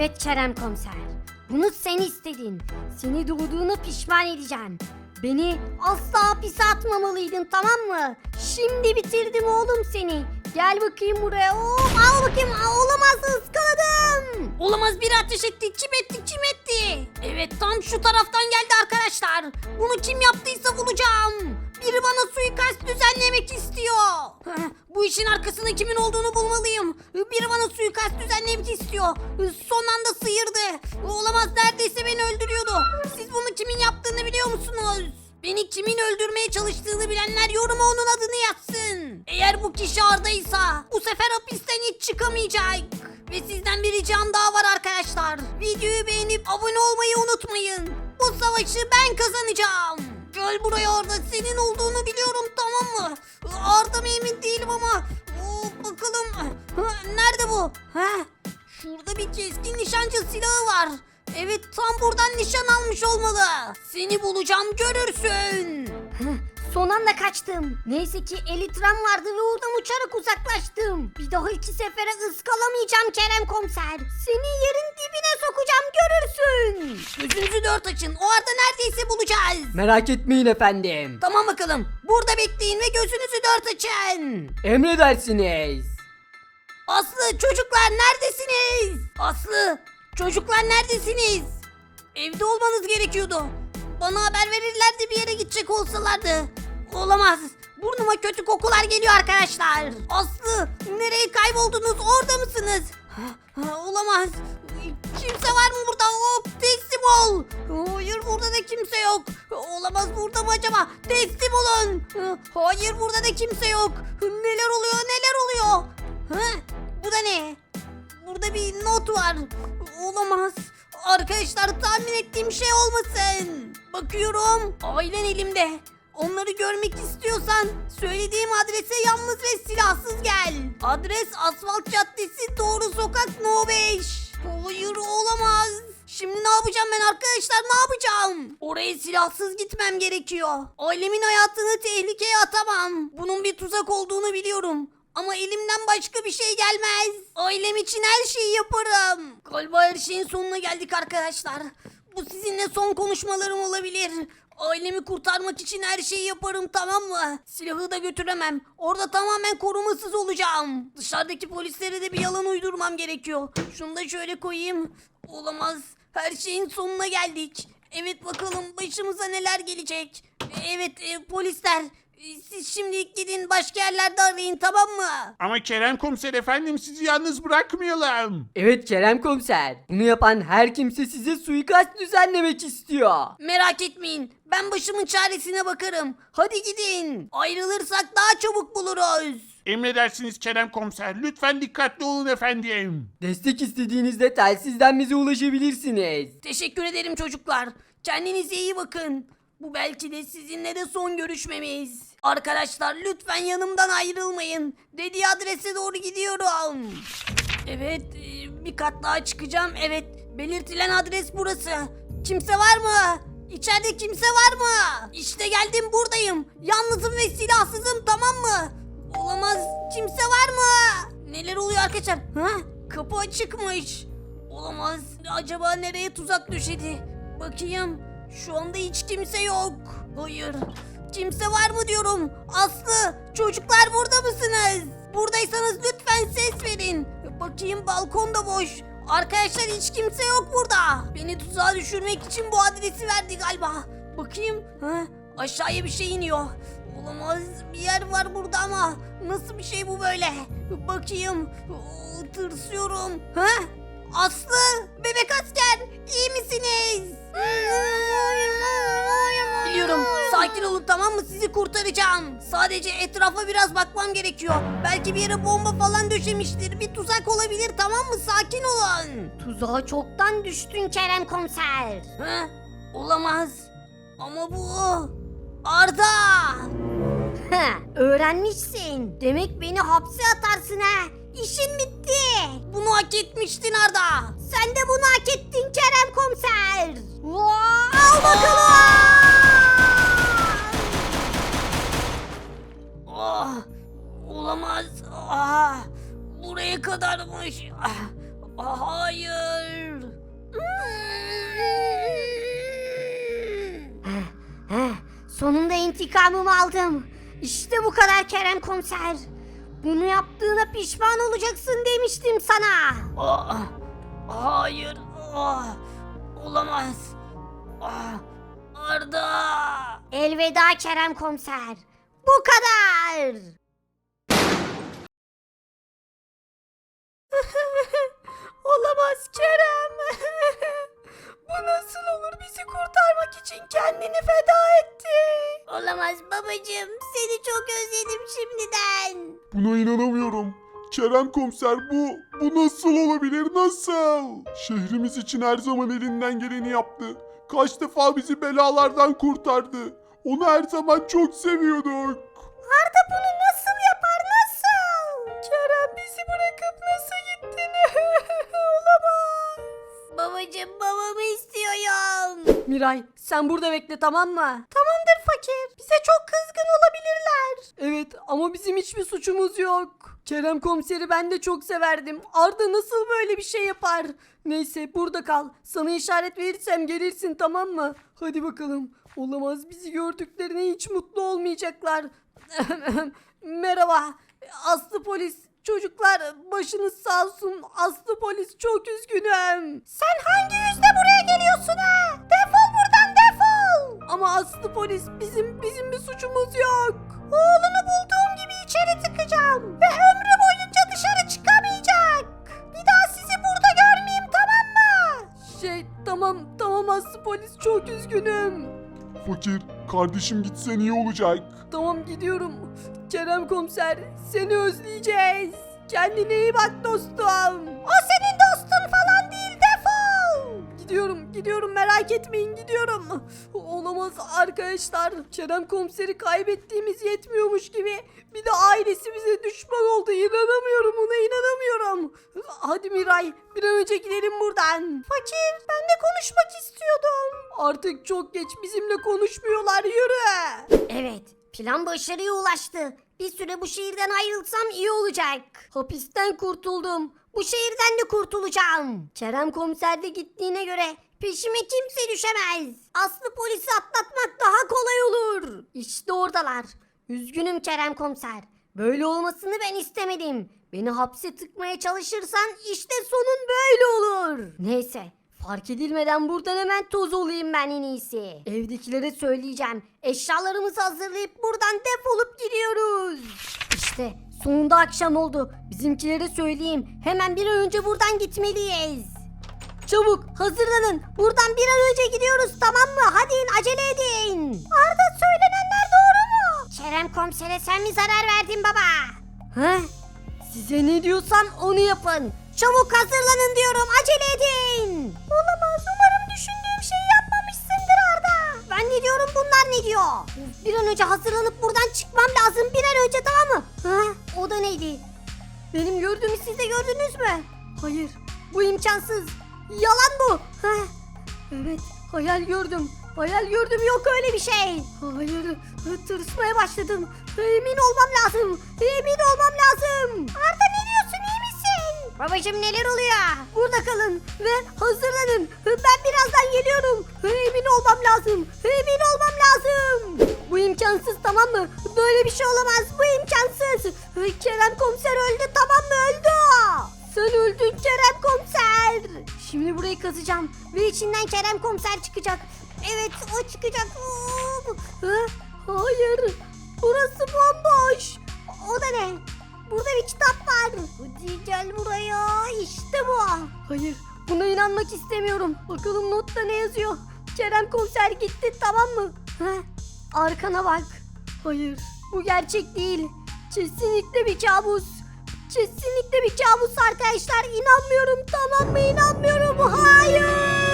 Evet Kerem komiser. Bunu sen istedin. Seni doğduğunu pişman edeceğim. Beni asla hapise atmamalıydın tamam mı? Şimdi bitirdim oğlum seni. Gel bakayım buraya. Hop, al bakayım. Aa, Olamaz ıskaladım. Olamaz biri ateş etti. Kim etti? Kim etti? Evet tam şu taraftan geldi arkadaşlar. Bunu kim yaptıysa bulacağım. Biri bana suikast düzenlemek istiyor. Bu işin arkasında kimin olduğunu bulmalıyım. Biri bana suikast düzenlemek istiyor. Son anda sıyırdı. Olamaz neredeyse beni öldürüyordu. Siz bunu kimin yaptığını biliyor musunuz? Beni kimin öldürmeye çalıştığını bilenler yoruma onun adını yazsın. Eğer bu kişi Arda'ysa bu sefer hapisten hiç çıkamayacak. Ve sizden bir ricam daha var arkadaşlar. Videoyu beğenip abone olmayı unutmayın. Bu savaşı ben kazanacağım. Gel buraya Arda senin olduğunu biliyorum tamam mı? Arda mı emin değilim ama. Oo, bakalım. Nerede bu? Ha, şurada bir keskin nişancı silahı var. Evet tam buradan nişan almış olmalı. Seni bulacağım görürsün. Son anda kaçtım. Neyse ki elitram vardı ve oradan uçarak uzaklaştım. Bir daha iki sefere ıskalamayacağım Kerem komiser. Seni yerin dibine sokacağım görürsün. Gözünüzü dört açın. O arada neredeyse bulacağız. Merak etmeyin efendim. Tamam bakalım. Burada bekleyin ve gözünüzü dört açın. Emredersiniz. Aslı çocuklar neredesiniz? Aslı çocuklar neredesiniz? Evde olmanız gerekiyordu. Bana haber verirlerdi bir yere gidecek olsalardı. Olamaz. Burnuma kötü kokular geliyor arkadaşlar. Aslı nereye kayboldunuz orada mısınız? Olamaz. Kimse var mı burada? Hop teslim ol. Hayır burada da kimse yok. Olamaz burada mı acaba? Teslim olun. Hayır burada da kimse yok. Neler oluyor neler oluyor? Bu da ne? Burada bir not var. Olamaz. Arkadaşlar tahmin ettiğim şey olmasın. Bakıyorum. Ailen elimde. Onları görmek istiyorsan söylediğim adrese yalnız ve silahsız gel. Adres Asfalt Caddesi Doğru Sokak No 5. Hayır olamaz. Şimdi ne yapacağım ben arkadaşlar ne yapacağım? Oraya silahsız gitmem gerekiyor. Ailemin hayatını tehlikeye atamam. Bunun bir tuzak olduğunu biliyorum. Ama elimden başka bir şey gelmez. Ailem için her şeyi yaparım. Galiba her şeyin sonuna geldik arkadaşlar. Bu sizinle son konuşmalarım olabilir. Ailemi kurtarmak için her şeyi yaparım tamam mı? Silahı da götüremem. Orada tamamen korumasız olacağım. Dışarıdaki polislere de bir yalan uydurmam gerekiyor. Şunu da şöyle koyayım. Olamaz. Her şeyin sonuna geldik. Evet bakalım başımıza neler gelecek. Evet e, polisler. Siz şimdi gidin başka yerlerde arayın tamam mı? Ama Kerem komiser efendim sizi yalnız bırakmayalım. Evet Kerem komiser. Bunu yapan her kimse size suikast düzenlemek istiyor. Merak etmeyin. Ben başımın çaresine bakarım. Hadi gidin. Ayrılırsak daha çabuk buluruz. Emredersiniz Kerem komiser. Lütfen dikkatli olun efendim. Destek istediğinizde telsizden bize ulaşabilirsiniz. Teşekkür ederim çocuklar. Kendinize iyi bakın. Bu belki de sizinle de son görüşmemiz. Arkadaşlar lütfen yanımdan ayrılmayın. Dediği adrese doğru gidiyorum. Evet e, bir kat daha çıkacağım. Evet belirtilen adres burası. Kimse var mı? İçeride kimse var mı? İşte geldim buradayım. Yalnızım ve silahsızım tamam mı? Olamaz. Kimse var mı? Neler oluyor arkadaşlar? Ha? Kapı açıkmış. Olamaz. Acaba nereye tuzak döşedi? Bakayım. Şu anda hiç kimse yok. Hayır. Kimse var mı diyorum. Aslı, çocuklar burada mısınız? Buradaysanız lütfen ses verin. Bakayım balkon da boş. Arkadaşlar hiç kimse yok burada. Beni tuzağa düşürmek için bu adresi verdi galiba. Bakayım. Ha? Aşağıya bir şey iniyor. Olamaz. Bir yer var burada ama nasıl bir şey bu böyle? Bakayım. Tırsıyorum. Ha? Aslı, bebek asker, iyi misiniz? Biliyorum. Sakin olun tamam mı? Sizi kurtaracağım. Sadece etrafa biraz bakmam gerekiyor. Belki bir yere bomba falan döşemiştir. Bir tuzak olabilir tamam mı? Sakin olun. Tuzağa çoktan düştün Kerem komiser. Ha? Olamaz. Ama bu Arda. Ha, öğrenmişsin. Demek beni hapse atarsın ha. İşin bitti. Bunu hak etmiştin Arda. Sen de bunu hak ettin Kerem komiser. Al bakalım. Allah! Olamaz! Ah, buraya kadarmış! Ah, ah hayır! Eh, eh, sonunda intikamımı aldım. İşte bu kadar Kerem komiser. Bunu yaptığına pişman olacaksın demiştim sana. Ah, hayır. Ah, olamaz. Ah, Arda. Elveda Kerem komiser. Bu kadar. Olamaz Kerem. Bu nasıl olur bizi kurtarmak için kendini feda etti. Olamaz babacığım. Seni çok özledim şimdiden. Buna inanamıyorum. Kerem komiser bu, bu nasıl olabilir nasıl? Şehrimiz için her zaman elinden geleni yaptı. Kaç defa bizi belalardan kurtardı. Onu her zaman çok seviyorduk. Arda bunu nasıl yapar nasıl? Kerem bizi bırakıp nasıl gittin? Olamaz. Babacığım babamı istiyorum. Miray sen burada bekle tamam mı? Tamamdır fakir. Bize çok kızgın olabilirler. Evet ama bizim hiçbir suçumuz yok. Kerem komiseri ben de çok severdim. Arda nasıl böyle bir şey yapar? Neyse burada kal. Sana işaret verirsem gelirsin tamam mı? Hadi bakalım. Olamaz bizi gördüklerine hiç mutlu olmayacaklar. Merhaba. Aslı polis. Çocuklar başınız sağ olsun. Aslı polis çok üzgünüm. Sen hangi yüzle buraya geliyorsun ha? Defol buradan defol. Ama Aslı polis bizim bizim bir suçumuz yok. Oğlunu bulduğum gibi içeri tıkacağım. Ve ömrü boyunca dışarı çıkamayacak. Bir daha sizi burada görmeyeyim tamam mı? Şey tamam tamam Aslı polis çok üzgünüm. Fakir, kardeşim gitsen iyi olacak. Tamam gidiyorum. Kerem komiser seni özleyeceğiz. Kendine iyi bak dostum. O senin Gidiyorum gidiyorum merak etmeyin gidiyorum. Olamaz arkadaşlar. Kerem komiseri kaybettiğimiz yetmiyormuş gibi bir de ailesi bize düşman oldu. İnanamıyorum buna inanamıyorum. Hadi Miray bir an önce gidelim buradan. Fakir ben de konuşmak istiyordum. Artık çok geç bizimle konuşmuyorlar yürü. Evet plan başarıya ulaştı. Bir süre bu şehirden ayrılsam iyi olacak. Hapisten kurtuldum. Bu şehirden de kurtulacağım. Kerem komiser de gittiğine göre peşime kimse düşemez. Aslı polisi atlatmak daha kolay olur. İşte oradalar. Üzgünüm Kerem komiser. Böyle olmasını ben istemedim. Beni hapse tıkmaya çalışırsan işte sonun böyle olur. Neyse Fark edilmeden buradan hemen toz olayım ben en iyisi. Evdekilere söyleyeceğim. Eşyalarımızı hazırlayıp buradan defolup gidiyoruz. İşte sonunda akşam oldu. Bizimkilere söyleyeyim. Hemen bir an önce buradan gitmeliyiz. Çabuk hazırlanın. Buradan bir an önce gidiyoruz tamam mı? Hadi in, acele edin. Arda söylenenler doğru mu? Kerem komisere sen mi zarar verdin baba? He? Size ne diyorsam onu yapın. Çabuk hazırlanın diyorum. Acele edin. Olamaz. Umarım düşündüğüm şeyi yapmamışsındır Arda. Ben ne diyorum bunlar ne diyor? Bir an önce hazırlanıp buradan çıkmam lazım. Bir an önce tamam mı? Ha? O da neydi? Benim gördüğümü siz de gördünüz mü? Hayır. Bu imkansız. Yalan bu. Ha? Evet. Hayal gördüm. Hayal gördüm yok öyle bir şey. Hayır. Tırsmaya başladım. Emin olmam lazım. Emin olmam lazım. Arda Babacım neler oluyor? Burada kalın ve hazırlanın. Ben birazdan geliyorum. Emin olmam lazım. Emin olmam lazım. Bu imkansız tamam mı? Böyle bir şey olamaz. Bu imkansız. Kerem komiser öldü tamam mı? Öldü. Sen öldün Kerem komiser. Şimdi burayı kazacağım ve içinden Kerem komiser çıkacak. Evet o çıkacak. Hayır. Burası bomboş. O da ne? Burada bir kitap var. Hadi gel buraya. İşte bu. Hayır. Buna inanmak istemiyorum. Bakalım notta ne yazıyor? Kerem komiser gitti tamam mı? Heh, arkana bak. Hayır. Bu gerçek değil. Kesinlikle bir kabus. Kesinlikle bir kabus arkadaşlar. İnanmıyorum tamam mı? İnanmıyorum. Hayır.